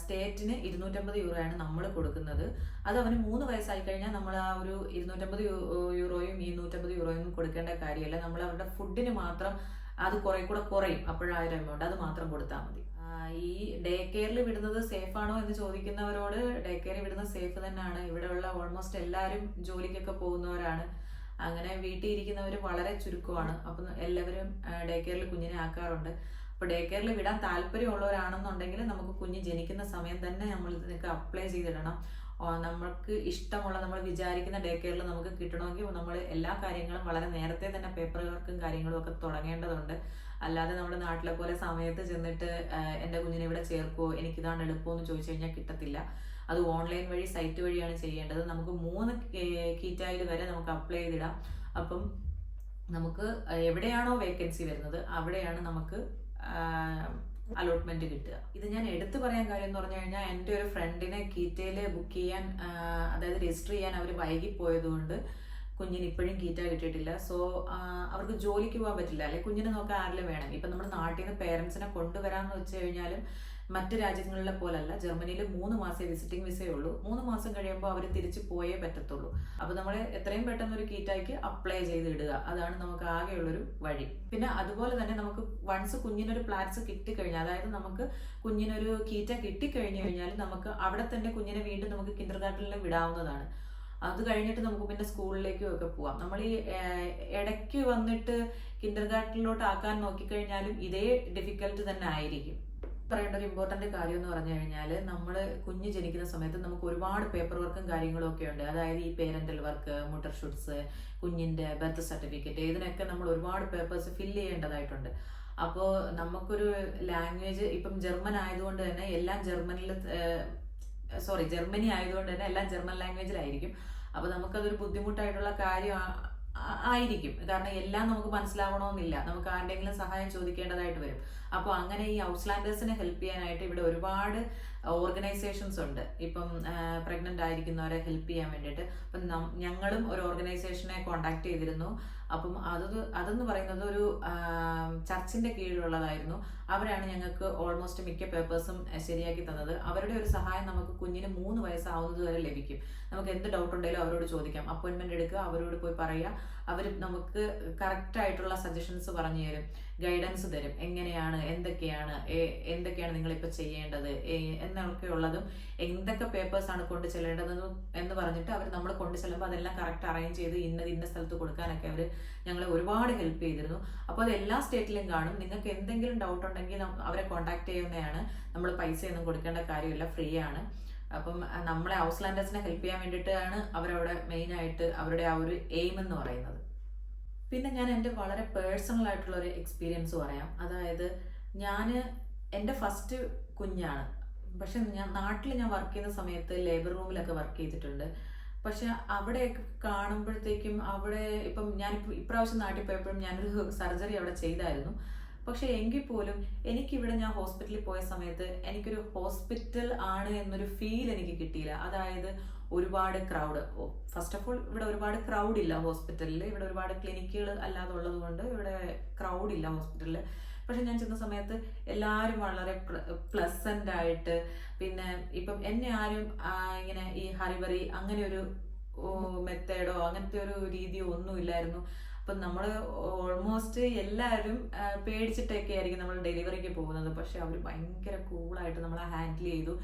A: സ്റ്റേറ്റിന് ഇരുന്നൂറ്റമ്പത് യൂറോയാണ് നമ്മൾ കൊടുക്കുന്നത് അത് അവന് മൂന്ന് വയസ്സായി കഴിഞ്ഞാൽ നമ്മൾ ആ ഒരു ഇരുന്നൂറ്റമ്പത് യൂറോയും ഇരുന്നൂറ്റമ്പത് യൂറോയും കൊടുക്കേണ്ട കാര്യമല്ല നമ്മൾ അവരുടെ ഫുഡിന് മാത്രം അത് കുറെ കൂടെ കുറയും അപ്പോഴായിരം എമൗണ്ട് അത് മാത്രം കൊടുത്താൽ മതി ഈ ഡേ കെയറിൽ വിടുന്നത് സേഫ് ആണോ എന്ന് ചോദിക്കുന്നവരോട് ഡേ കെയറിൽ വിടുന്നത് സേഫ് തന്നെയാണ് ഇവിടെയുള്ള ഓൾമോസ്റ്റ് എല്ലാവരും ജോലിക്കൊക്കെ പോകുന്നവരാണ് അങ്ങനെ വീട്ടിൽ ഇരിക്കുന്നവർ വളരെ ചുരുക്കമാണ് അപ്പം എല്ലാവരും ഡേ കെയറിൽ കുഞ്ഞിനെ ആക്കാറുണ്ട് അപ്പോൾ ഡേ കെയറിൽ വിടാൻ താല്പര്യമുള്ളവരാണെന്നുണ്ടെങ്കിൽ നമുക്ക് കുഞ്ഞ് ജനിക്കുന്ന സമയം തന്നെ നമ്മൾ ഇതിനൊക്കെ അപ്ലൈ ചെയ്തിടണം നമ്മൾക്ക് ഇഷ്ടമുള്ള നമ്മൾ വിചാരിക്കുന്ന ഡേ കെയറിൽ നമുക്ക് കിട്ടണമെങ്കിൽ നമ്മൾ എല്ലാ കാര്യങ്ങളും വളരെ നേരത്തെ തന്നെ പേപ്പർ വർക്കും കാര്യങ്ങളും ഒക്കെ തുടങ്ങേണ്ടതുണ്ട് അല്ലാതെ നമ്മുടെ നാട്ടിലെ പോലെ സമയത്ത് ചെന്നിട്ട് എൻ്റെ കുഞ്ഞിനെ ഇവിടെ ചേർക്കുമോ എനിക്കിതാണ് എന്ന് ചോദിച്ചു കഴിഞ്ഞാൽ കിട്ടത്തില്ല അത് ഓൺലൈൻ വഴി സൈറ്റ് വഴിയാണ് ചെയ്യേണ്ടത് നമുക്ക് മൂന്ന് കീറ്റായിൽ വരെ നമുക്ക് അപ്ലൈ ചെയ്തിടാം അപ്പം നമുക്ക് എവിടെയാണോ വേക്കൻസി വരുന്നത് അവിടെയാണ് നമുക്ക് അലോട്ട്മെന്റ് കിട്ടുക ഇത് ഞാൻ എടുത്തു പറയാൻ കാര്യം എന്ന് പറഞ്ഞു കഴിഞ്ഞാൽ എൻ്റെ ഒരു ഫ്രണ്ടിനെ കീറ്റയില് ബുക്ക് ചെയ്യാൻ അതായത് രജിസ്റ്റർ ചെയ്യാൻ അവർ വൈകിപ്പോയതുകൊണ്ട് കുഞ്ഞിന് ഇപ്പോഴും കീറ്റ കിട്ടിയിട്ടില്ല സോ അവർക്ക് ജോലിക്ക് പോകാൻ പറ്റില്ല അല്ലെങ്കിൽ കുഞ്ഞിനെ നോക്കാൻ ആരെങ്കിലും വേണം ഇപ്പം നമ്മുടെ നാട്ടിൽ നിന്ന് പേരൻസിനെ കൊണ്ടുവരാമെന്ന് വെച്ച് കഴിഞ്ഞാലും മറ്റ് രാജ്യങ്ങളിലെ പോലല്ല ജർമ്മനിയിൽ മൂന്ന് മാസം വിസിറ്റിംഗ് വിസയേ ഉള്ളൂ മൂന്ന് മാസം കഴിയുമ്പോൾ അവർ തിരിച്ച് പോയേ പറ്റത്തുള്ളൂ അപ്പോൾ നമ്മൾ എത്രയും പെട്ടെന്ന് ഒരു കീറ്റായിക്ക് അപ്ലൈ ചെയ്ത് ഇടുക അതാണ് നമുക്ക് ആകെയുള്ളൊരു വഴി പിന്നെ അതുപോലെ തന്നെ നമുക്ക് വൺസ് കുഞ്ഞിനൊരു പ്ലാറ്റ്സ് കിട്ടിക്കഴിഞ്ഞാൽ അതായത് നമുക്ക് കുഞ്ഞിനൊരു കീറ്റ കിട്ടിക്കഴിഞ്ഞു കഴിഞ്ഞാൽ നമുക്ക് അവിടെ തന്നെ കുഞ്ഞിനെ വീണ്ടും നമുക്ക് കിൻഡർ ഗാർഡനിൽ വിടാവുന്നതാണ് അത് കഴിഞ്ഞിട്ട് നമുക്ക് പിന്നെ സ്കൂളിലേക്കും ഒക്കെ പോവാം നമ്മൾ ഈ ഇടയ്ക്ക് വന്നിട്ട് കിൻഡർ ഗാർഡനിലോട്ട് ആക്കാൻ നോക്കിക്കഴിഞ്ഞാലും ഇതേ ഡിഫിക്കൽട്ട് തന്നെ ആയിരിക്കും പറയേണ്ട ഒരു ഇമ്പോർട്ടന്റ് കാര്യം എന്ന് പറഞ്ഞു കഴിഞ്ഞാൽ നമ്മൾ കുഞ്ഞ് ജനിക്കുന്ന സമയത്ത് നമുക്ക് ഒരുപാട് പേപ്പർ വർക്കും കാര്യങ്ങളും ഒക്കെ ഉണ്ട് അതായത് ഈ പേരന്റൽ വർക്ക് മുട്ടർ ഷൂട്ട്സ് കുഞ്ഞിന്റെ ബർത്ത് സർട്ടിഫിക്കറ്റ് ഇതിനൊക്കെ നമ്മൾ ഒരുപാട് പേപ്പേഴ്സ് ഫില്ല് ചെയ്യേണ്ടതായിട്ടുണ്ട് അപ്പോൾ നമുക്കൊരു ലാംഗ്വേജ് ഇപ്പം ജർമ്മൻ ആയതുകൊണ്ട് തന്നെ എല്ലാം ജർമ്മനിൽ സോറി ജർമ്മനി ആയതുകൊണ്ട് തന്നെ എല്ലാം ജർമ്മൻ ലാംഗ്വേജിലായിരിക്കും അപ്പോൾ നമുക്കതൊരു ബുദ്ധിമുട്ടായിട്ടുള്ള കാര്യം ആയിരിക്കും കാരണം എല്ലാം നമുക്ക് മനസ്സിലാവണമെന്നില്ല നമുക്ക് ആരുടെങ്കിലും സഹായം ചോദിക്കേണ്ടതായിട്ട് വരും അപ്പോൾ അങ്ങനെ ഈ ഔട്ട്സ്ലാൻഡേഴ്സിനെ ഹെൽപ്പ് ചെയ്യാനായിട്ട് ഇവിടെ ഒരുപാട് ഓർഗനൈസേഷൻസ് ഉണ്ട് ഇപ്പം പ്രഗ്നന്റ് ആയിരിക്കുന്നവരെ ഹെൽപ്പ് ചെയ്യാൻ വേണ്ടിയിട്ട് അപ്പം ഞങ്ങളും ഒരു ഓർഗനൈസേഷനെ കോണ്ടാക്ട് ചെയ്തിരുന്നു അപ്പം അത് അതെന്ന് പറയുന്നത് ഒരു ചർച്ചിന്റെ കീഴിലുള്ളതായിരുന്നു അവരാണ് ഞങ്ങൾക്ക് ഓൾമോസ്റ്റ് മിക്ക പേപ്പേഴ്സും ശരിയാക്കി തന്നത് അവരുടെ ഒരു സഹായം നമുക്ക് കുഞ്ഞിന് മൂന്ന് വയസ്സാവുന്നത് വരെ ലഭിക്കും നമുക്ക് എന്ത് ഡൗട്ട് ഉണ്ടെങ്കിലും അവരോട് ചോദിക്കാം അപ്പോയിന്റ്മെന്റ് എടുക്കുക അവരോട് പോയി പറയുക അവർ നമുക്ക് കറക്റ്റായിട്ടുള്ള ആയിട്ടുള്ള സജഷൻസ് പറഞ്ഞു തരും ഗൈഡൻസ് തരും എങ്ങനെയാണ് എന്തൊക്കെയാണ് എന്തൊക്കെയാണ് നിങ്ങൾ ഇപ്പോൾ ചെയ്യേണ്ടത് എന്നൊക്കെ ഉള്ളതും എന്തൊക്കെ പേപ്പേഴ്സ് ആണ് കൊണ്ട് ചെല്ലേണ്ടതെന്നും എന്ന് പറഞ്ഞിട്ട് അവർ നമ്മൾ കൊണ്ട് ചെല്ലുമ്പോൾ അതെല്ലാം കറക്റ്റ് അറേഞ്ച് ചെയ്ത് ഇന്നത് ഇന്ന സ്ഥലത്ത് കൊടുക്കാനൊക്കെ അവർ ഞങ്ങളെ ഒരുപാട് ഹെൽപ്പ് ചെയ്തിരുന്നു അപ്പോൾ അത് എല്ലാ സ്റ്റേറ്റിലും കാണും നിങ്ങൾക്ക് എന്തെങ്കിലും ഡൗട്ട് ഉണ്ടെങ്കിൽ അവരെ കോൺടാക്ട് ചെയ്യുന്നതാണ് നമ്മൾ പൈസയൊന്നും കൊടുക്കേണ്ട കാര്യമില്ല ഫ്രീ ആണ് അപ്പം നമ്മളെ ലാൻഡേഴ്സിനെ ഹെൽപ്പ് ചെയ്യാൻ വേണ്ടിയിട്ടാണ് അവരവിടെ മെയിനായിട്ട് അവരുടെ ആ ഒരു എയിം എന്ന് പറയുന്നത് പിന്നെ ഞാൻ എൻ്റെ വളരെ പേഴ്സണൽ ആയിട്ടുള്ള ഒരു എക്സ്പീരിയൻസ് പറയാം അതായത് ഞാൻ എൻ്റെ ഫസ്റ്റ് കുഞ്ഞാണ് പക്ഷെ ഞാൻ നാട്ടിൽ ഞാൻ വർക്ക് ചെയ്യുന്ന സമയത്ത് ലേബർ റൂമിലൊക്കെ വർക്ക് ചെയ്തിട്ടുണ്ട് പക്ഷെ അവിടെയൊക്കെ കാണുമ്പോഴത്തേക്കും അവിടെ ഇപ്പം ഞാൻ ഇപ്രാവശ്യം നാട്ടിൽ പോയപ്പോഴും ഞാനൊരു സർജറി അവിടെ ചെയ്തായിരുന്നു പക്ഷേ എങ്കിൽ പോലും എനിക്കിവിടെ ഞാൻ ഹോസ്പിറ്റലിൽ പോയ സമയത്ത് എനിക്കൊരു ഹോസ്പിറ്റൽ ആണ് എന്നൊരു ഫീൽ എനിക്ക് കിട്ടിയില്ല അതായത് ഒരുപാട് ക്രൗഡ് ഫസ്റ്റ് ഓഫ് ഓൾ ഇവിടെ ഒരുപാട് ക്രൗഡ് ഇല്ല ഹോസ്പിറ്റലിൽ ഇവിടെ ഒരുപാട് ക്ലിനിക്കുകൾ അല്ലാതെ ഉള്ളത് കൊണ്ട് ഇവിടെ ക്രൗഡ് ഇല്ല ഹോസ്പിറ്റലിൽ പക്ഷെ ഞാൻ ചെന്ന സമയത്ത് എല്ലാവരും വളരെ പ്ലസൻ്റ് ആയിട്ട് പിന്നെ ഇപ്പം എന്നെ ആരും ഇങ്ങനെ ഈ ഹറിവറി അങ്ങനെ ഒരു മെത്തേഡോ അങ്ങനത്തെ ഒരു രീതിയോ ഒന്നും ഇല്ലായിരുന്നു അപ്പം നമ്മൾ ഓൾമോസ്റ്റ് എല്ലാവരും പേടിച്ചിട്ടൊക്കെ ആയിരിക്കും നമ്മൾ ഡെലിവറിക്ക് പോകുന്നത് പക്ഷെ അവർ ഭയങ്കര കൂളായിട്ട് നമ്മളെ ഹാൻഡിൽ ചെയ്തു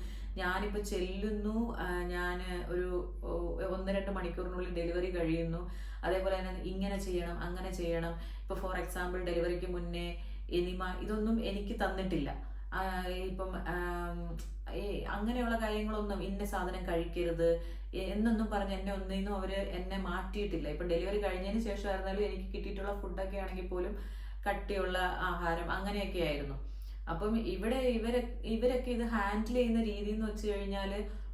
A: ഞാനിപ്പോൾ ചെല്ലുന്നു ഞാൻ ഒരു ഒന്ന് രണ്ട് മണിക്കൂറിനുള്ളിൽ ഡെലിവറി കഴിയുന്നു അതേപോലെ തന്നെ ഇങ്ങനെ ചെയ്യണം അങ്ങനെ ചെയ്യണം ഇപ്പോൾ ഫോർ എക്സാമ്പിൾ ഡെലിവറിക്ക് മുന്നേ എനിമ ഇതൊന്നും എനിക്ക് തന്നിട്ടില്ല ഇപ്പം അങ്ങനെയുള്ള കാര്യങ്ങളൊന്നും ഇന്ന സാധനം കഴിക്കരുത് എന്നൊന്നും പറഞ്ഞ് എന്നെ ഒന്നിന്നും അവര് എന്നെ മാറ്റിയിട്ടില്ല ഇപ്പൊ ഡെലിവറി കഴിഞ്ഞതിന് ആയിരുന്നാലും എനിക്ക് കിട്ടിയിട്ടുള്ള ഫുഡൊക്കെ ആണെങ്കിൽ പോലും കട്ടിയുള്ള ആഹാരം അങ്ങനെയൊക്കെ ആയിരുന്നു അപ്പം ഇവിടെ ഇവരെ ഇവരൊക്കെ ഇത് ഹാൻഡിൽ ചെയ്യുന്ന രീതി എന്ന് വെച്ച് കഴിഞ്ഞാൽ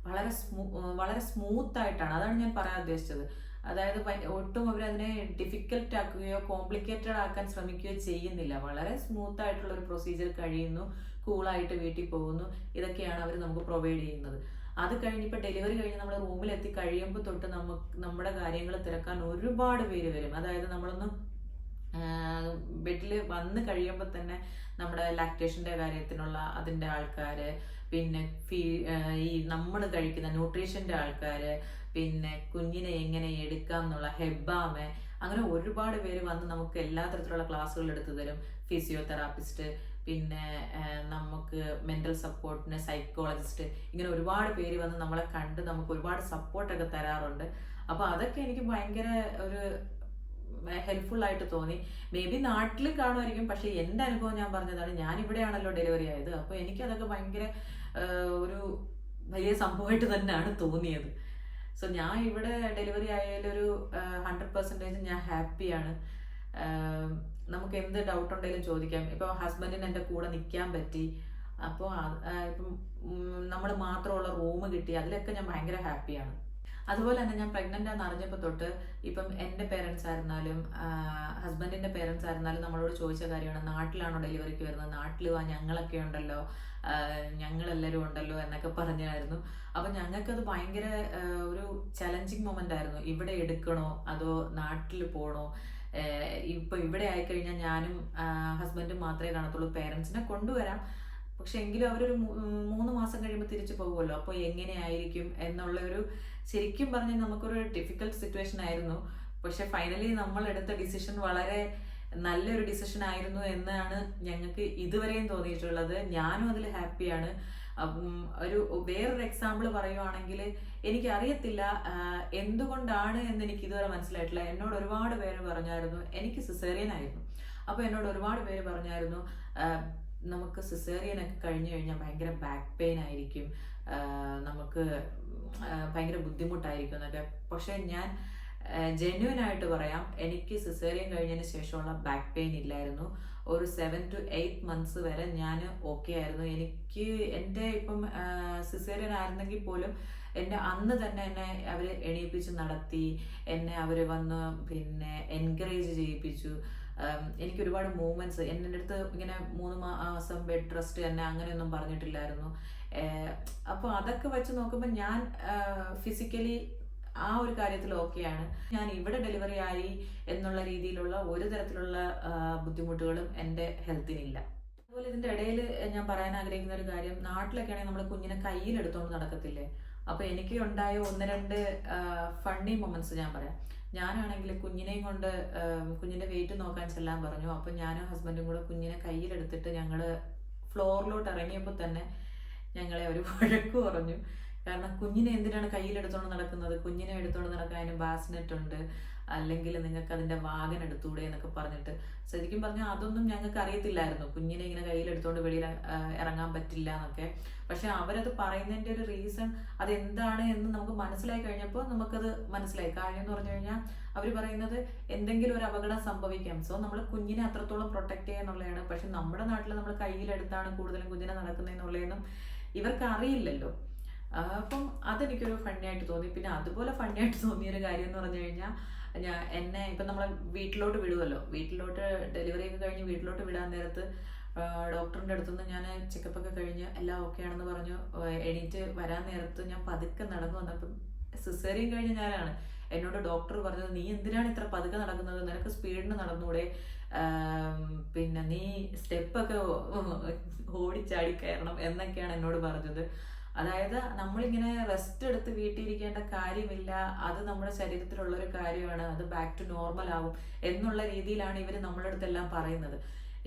A: വളരെ സ്മൂ വളരെ സ്മൂത്ത് ആയിട്ടാണ് അതാണ് ഞാൻ പറയാൻ ഉദ്ദേശിച്ചത് അതായത് ഒട്ടും അവർ അതിനെ ഡിഫിക്കൽട്ട് ആക്കുകയോ കോംപ്ലിക്കേറ്റഡ് ആക്കാൻ ശ്രമിക്കുകയോ ചെയ്യുന്നില്ല വളരെ സ്മൂത്ത് ആയിട്ടുള്ള ഒരു പ്രൊസീജിയർ കഴിയുന്നു കൂളായിട്ട് വീട്ടിൽ പോകുന്നു ഇതൊക്കെയാണ് അവർ നമുക്ക് പ്രൊവൈഡ് ചെയ്യുന്നത് അത് കഴിഞ്ഞിപ്പോൾ ഡെലിവറി കഴിഞ്ഞ് നമ്മൾ റൂമിലെത്തി കഴിയുമ്പോൾ തൊട്ട് നമുക്ക് നമ്മുടെ കാര്യങ്ങൾ തിരക്കാൻ ഒരുപാട് പേര് വരും അതായത് നമ്മളൊന്ന് ബെഡിൽ വന്ന് കഴിയുമ്പോൾ തന്നെ നമ്മുടെ ലാക്ടേഷന്റെ കാര്യത്തിനുള്ള അതിൻ്റെ ആൾക്കാർ പിന്നെ ഫീ ഈ നമ്മൾ കഴിക്കുന്ന ന്യൂട്രീഷൻ്റെ ആൾക്കാർ പിന്നെ കുഞ്ഞിനെ എങ്ങനെ എടുക്കാം എന്നുള്ള ഹെബാമ അങ്ങനെ ഒരുപാട് പേര് വന്ന് നമുക്ക് എല്ലാ തരത്തിലുള്ള ക്ലാസ്സുകൾ എടുത്തു തരും ഫിസിയോതെറാപ്പിസ്റ്റ് പിന്നെ നമുക്ക് മെന്റൽ സപ്പോർട്ടിന് സൈക്കോളജിസ്റ്റ് ഇങ്ങനെ ഒരുപാട് പേര് വന്ന് നമ്മളെ കണ്ട് നമുക്ക് ഒരുപാട് സപ്പോർട്ടൊക്കെ തരാറുണ്ട് അപ്പോൾ അതൊക്കെ എനിക്ക് ഭയങ്കര ഒരു ഹെൽപ്ഫുൾ ആയിട്ട് തോന്നി മേ ബി നാട്ടിൽ കാണുമായിരിക്കും പക്ഷെ എന്റെ അനുഭവം ഞാൻ പറഞ്ഞതാണ് ഞാൻ ഇവിടെയാണല്ലോ ഡെലിവറി ആയത് അപ്പോൾ എനിക്കതൊക്കെ ഭയങ്കര ഒരു വലിയ സംഭവമായിട്ട് തന്നെയാണ് തോന്നിയത് സോ ഞാൻ ഇവിടെ ഡെലിവറി ആയാലൊരു ഹൺഡ്രഡ് പെർസെൻറ്റേജ് ഞാൻ ഹാപ്പിയാണ് നമുക്ക് എന്ത് ഡൗട്ട് ഉണ്ടെങ്കിലും ചോദിക്കാം ഇപ്പോൾ ഹസ്ബൻഡിന് എൻ്റെ കൂടെ നിൽക്കാൻ പറ്റി അപ്പോൾ ഇപ്പം നമ്മൾ മാത്രമുള്ള റൂം കിട്ടി അതിലൊക്കെ ഞാൻ ഭയങ്കര ഹാപ്പിയാണ് അതുപോലെ തന്നെ ഞാൻ പ്രഗ്നൻ്റ് ആണെന്ന് അറിഞ്ഞപ്പോൾ തൊട്ട് ഇപ്പം എൻ്റെ പേരൻസ് ആയിരുന്നാലും ഹസ്ബൻഡിൻ്റെ പേരൻസ് ആയിരുന്നാലും നമ്മളോട് ചോദിച്ച കാര്യമാണ് നാട്ടിലാണോ ഡെലിവറിക്ക് വരുന്നത് നാട്ടിൽ വാ ഞങ്ങളൊക്കെ ഉണ്ടല്ലോ ഞങ്ങളെല്ലാവരും ഉണ്ടല്ലോ എന്നൊക്കെ പറഞ്ഞായിരുന്നു അപ്പം ഞങ്ങൾക്കത് ഭയങ്കര ഒരു ചലഞ്ചിങ് മൊമെന്റ് ആയിരുന്നു ഇവിടെ എടുക്കണോ അതോ നാട്ടിൽ പോകണോ ഇപ്പൊ ഇവിടെ ആയിക്കഴിഞ്ഞാൽ ഞാനും ഹസ്ബൻഡും മാത്രമേ കാണത്തുള്ളൂ പേരൻസിനെ കൊണ്ടുവരാം പക്ഷെ എങ്കിലും അവരൊരു മൂന്ന് മാസം കഴിയുമ്പോൾ തിരിച്ചു പോകുമല്ലോ അപ്പോൾ എങ്ങനെയായിരിക്കും എന്നുള്ള ഒരു ശരിക്കും പറഞ്ഞാൽ നമുക്കൊരു ഡിഫിക്കൽട്ട് സിറ്റുവേഷൻ ആയിരുന്നു പക്ഷെ ഫൈനലി നമ്മൾ എടുത്ത ഡിസിഷൻ വളരെ നല്ലൊരു ഡിസിഷൻ ആയിരുന്നു എന്നാണ് ഞങ്ങൾക്ക് ഇതുവരെയും തോന്നിയിട്ടുള്ളത് ഞാനും അതിൽ ഹാപ്പിയാണ് ഒരു വേറൊരു എക്സാമ്പിൾ പറയുവാണെങ്കിൽ എനിക്ക് എന്തുകൊണ്ടാണ് എന്ന് എനിക്ക് ഇതുവരെ മനസ്സിലായിട്ടില്ല എന്നോട് ഒരുപാട് പേര് പറഞ്ഞായിരുന്നു എനിക്ക് സിസേറിയൻ ആയിരുന്നു അപ്പോൾ എന്നോട് ഒരുപാട് പേര് പറഞ്ഞായിരുന്നു നമുക്ക് സിസേറിയൻ ഒക്കെ കഴിഞ്ഞു കഴിഞ്ഞാൽ ഭയങ്കര ബാക്ക് പെയിൻ ആയിരിക്കും നമുക്ക് ഭയങ്കര ബുദ്ധിമുട്ടായിരിക്കും എന്നൊക്കെ പക്ഷേ ഞാൻ ജെന്യൂൻ ആയിട്ട് പറയാം എനിക്ക് സിസേറിയൻ കഴിഞ്ഞതിന് ശേഷമുള്ള ബാക്ക് പെയിൻ ഇല്ലായിരുന്നു ഒരു സെവൻ ടു എയ്റ്റ് മന്ത്സ് വരെ ഞാൻ ഓക്കെ ആയിരുന്നു എനിക്ക് എൻ്റെ ഇപ്പം സിസേറിയൻ ആയിരുന്നെങ്കിൽ പോലും എൻ്റെ അന്ന് തന്നെ എന്നെ അവർ എണീപ്പിച്ച് നടത്തി എന്നെ അവർ വന്ന് പിന്നെ എൻകറേജ് ചെയ്യിപ്പിച്ചു എനിക്ക് ഒരുപാട് മൂവ്മെന്റ്സ് എൻ്റെ അടുത്ത് ഇങ്ങനെ മൂന്ന് മാസം ബെഡ് റെസ്റ്റ് തന്നെ അങ്ങനെയൊന്നും പറഞ്ഞിട്ടില്ലായിരുന്നു അപ്പോൾ അതൊക്കെ വെച്ച് നോക്കുമ്പോൾ ഞാൻ ഫിസിക്കലി ആ ഒരു കാര്യത്തിൽ ഓക്കെയാണ് ഞാൻ ഇവിടെ ഡെലിവറി ആയി എന്നുള്ള രീതിയിലുള്ള ഒരു തരത്തിലുള്ള ബുദ്ധിമുട്ടുകളും എൻ്റെ ഹെൽത്തിനില്ല അതുപോലെ ഇതിൻ്റെ ഇടയിൽ ഞാൻ പറയാൻ ആഗ്രഹിക്കുന്ന ഒരു കാര്യം നാട്ടിലൊക്കെ ആണെങ്കിൽ നമ്മൾ കുഞ്ഞിനെ എടുത്തുകൊണ്ട് നടക്കത്തില്ലേ അപ്പോൾ എനിക്ക് ഉണ്ടായ ഒന്ന് രണ്ട് ഫണ്ണി മൊമെന്റ്സ് ഞാൻ പറയാം ഞാനാണെങ്കിൽ കുഞ്ഞിനെയും കൊണ്ട് കുഞ്ഞിൻ്റെ വെയിറ്റ് നോക്കാൻ ചെല്ലാൻ പറഞ്ഞു അപ്പോൾ ഞാനും ഹസ്ബൻഡും കൂടെ കുഞ്ഞിനെ കയ്യിലെടുത്തിട്ട് ഞങ്ങള് ഫ്ലോറിലോട്ട് ഇറങ്ങിയപ്പോൾ തന്നെ ഞങ്ങളെ ഒരു വഴക്ക് പറഞ്ഞു കാരണം കുഞ്ഞിനെ എന്തിനാണ് കയ്യിലെടുത്തോണ്ട് നടക്കുന്നത് കുഞ്ഞിനെ എടുത്തോണ്ട് നടക്കാനും ബാസ്നെറ്റ് ഉണ്ട് അല്ലെങ്കിൽ നിങ്ങൾക്ക് അതിന്റെ വാഗൻ എടുത്തൂടെ എന്നൊക്കെ പറഞ്ഞിട്ട് ശരിക്കും പറഞ്ഞാൽ അതൊന്നും ഞങ്ങൾക്ക് അറിയത്തില്ലായിരുന്നു കുഞ്ഞിനെ ഇങ്ങനെ കയ്യിലെടുത്തോണ്ട് വെളിയിൽ ഇറങ്ങാൻ പറ്റില്ല എന്നൊക്കെ പക്ഷെ അവരത് പറയുന്നതിന്റെ ഒരു റീസൺ അതെന്താണ് എന്ന് നമുക്ക് മനസ്സിലായി കഴിഞ്ഞപ്പോൾ നമുക്കത് മനസ്സിലായി കാര്യം എന്ന് പറഞ്ഞു കഴിഞ്ഞാൽ അവർ പറയുന്നത് എന്തെങ്കിലും ഒരു അപകടം സംഭവിക്കാം സോ നമ്മൾ കുഞ്ഞിനെ അത്രത്തോളം പ്രൊട്ടക്ട് ചെയ്യാന്നുള്ളതാണ് പക്ഷെ നമ്മുടെ നാട്ടിൽ നമ്മൾ കയ്യിലെടുത്താണ് കൂടുതലും കുഞ്ഞിനെ നടക്കുന്നതെന്നുള്ളതെന്നും ഇവർക്ക് അറിയില്ലല്ലോ അപ്പം അതെനിക്കൊരു ഫണ്ണി ആയിട്ട് തോന്നി പിന്നെ അതുപോലെ ഫണ്ണി ആയിട്ട് തോന്നിയൊരു കാര്യം എന്ന് പറഞ്ഞു കഴിഞ്ഞാൽ ഞാൻ എന്നെ ഇപ്പം നമ്മൾ വീട്ടിലോട്ട് വിടുമല്ലോ വീട്ടിലോട്ട് ഡെലിവറി ഒക്കെ കഴിഞ്ഞ് വീട്ടിലോട്ട് വിടാൻ നേരത്ത് ഡോക്ടറിൻ്റെ അടുത്തുനിന്ന് ഞാൻ ചെക്കപ്പൊക്കെ കഴിഞ്ഞ് എല്ലാം ഓക്കെ ആണെന്ന് പറഞ്ഞു എണീറ്റ് വരാൻ നേരത്ത് ഞാൻ പതുക്കെ നടന്നു വന്നപ്പം സിസേറിയും കഴിഞ്ഞ് ഞാനാണ് എന്നോട് ഡോക്ടർ പറഞ്ഞത് നീ എന്തിനാണ് ഇത്ര പതുക്കെ നടക്കുന്നത് നിനക്ക് സ്പീഡിന് നടന്നൂടെ പിന്നെ നീ സ്റ്റെപ്പൊക്കെ ഓടിച്ചാടി കയറണം എന്നൊക്കെയാണ് എന്നോട് പറഞ്ഞത് അതായത് നമ്മളിങ്ങനെ റെസ്റ്റ് എടുത്ത് വീട്ടിയിരിക്കേണ്ട കാര്യമില്ല അത് നമ്മുടെ ശരീരത്തിലുള്ളൊരു ഒരു കാര്യമാണ് അത് ബാക്ക് ടു നോർമൽ ആവും എന്നുള്ള രീതിയിലാണ് ഇവർ നമ്മളുടെ അടുത്തെല്ലാം പറയുന്നത്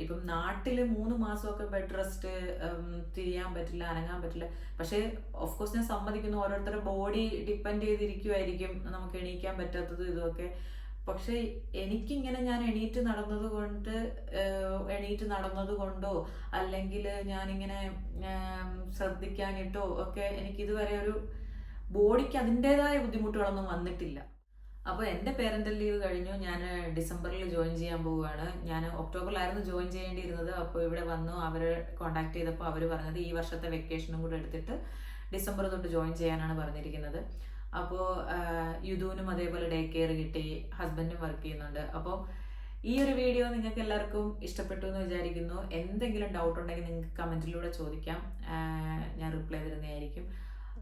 A: ഇപ്പം നാട്ടിൽ മൂന്ന് മാസമൊക്കെ ബെഡ് റെസ്റ്റ് തിരിയാൻ പറ്റില്ല അനങ്ങാൻ പറ്റില്ല പക്ഷേ ഓഫ് കോഴ്സ് ഞാൻ സമ്മതിക്കുന്നു ഓരോരുത്തരുടെ ബോഡി ഡിപ്പെൻഡ് ചെയ്തിരിക്കുമായിരിക്കും നമുക്ക് എണീക്കാൻ പറ്റാത്തത് ഇതൊക്കെ പക്ഷെ എനിക്കിങ്ങനെ ഞാൻ എണീറ്റ് നടന്നത് കൊണ്ട് എണീറ്റ് നടന്നത് കൊണ്ടോ അല്ലെങ്കിൽ ഞാനിങ്ങനെ ശ്രദ്ധിക്കാനിട്ടോ ഒക്കെ എനിക്ക് ഇതുവരെ ഒരു ബോഡിക്ക് അതിൻ്റെതായ ബുദ്ധിമുട്ടുകളൊന്നും വന്നിട്ടില്ല അപ്പോൾ എൻ്റെ പേരൻ്റൽ ലീവ് കഴിഞ്ഞു ഞാൻ ഡിസംബറിൽ ജോയിൻ ചെയ്യാൻ പോവുകയാണ് ഞാൻ ഒക്ടോബറിലായിരുന്നു ജോയിൻ ചെയ്യേണ്ടിയിരുന്നത് അപ്പോൾ ഇവിടെ വന്നു അവരെ കോൺടാക്ട് ചെയ്തപ്പോൾ അവർ പറഞ്ഞത് ഈ വർഷത്തെ വെക്കേഷനും കൂടെ എടുത്തിട്ട് ഡിസംബർ തൊട്ട് ജോയിൻ ചെയ്യാനാണ് പറഞ്ഞിരിക്കുന്നത് അപ്പോ യുദൂനും അതേപോലെ ഡേ കെയർ കിട്ടി ഹസ്ബൻഡും വർക്ക് ചെയ്യുന്നുണ്ട് അപ്പോൾ ഈ ഒരു വീഡിയോ നിങ്ങൾക്ക് എല്ലാവർക്കും ഇഷ്ടപ്പെട്ടു എന്ന് വിചാരിക്കുന്നു എന്തെങ്കിലും ഡൗട്ട് ഉണ്ടെങ്കിൽ നിങ്ങൾക്ക് കമന്റിലൂടെ ചോദിക്കാം ഞാൻ റിപ്ലൈ തരുന്നതായിരിക്കും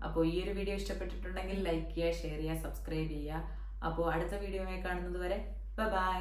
A: അപ്പോൾ ഈ ഒരു വീഡിയോ ഇഷ്ടപ്പെട്ടിട്ടുണ്ടെങ്കിൽ ലൈക്ക് ചെയ്യുക ഷെയർ ചെയ്യുക സബ്സ്ക്രൈബ് ചെയ്യുക അപ്പോൾ അടുത്ത വീഡിയോ കാണുന്നത് വരെ ബൈ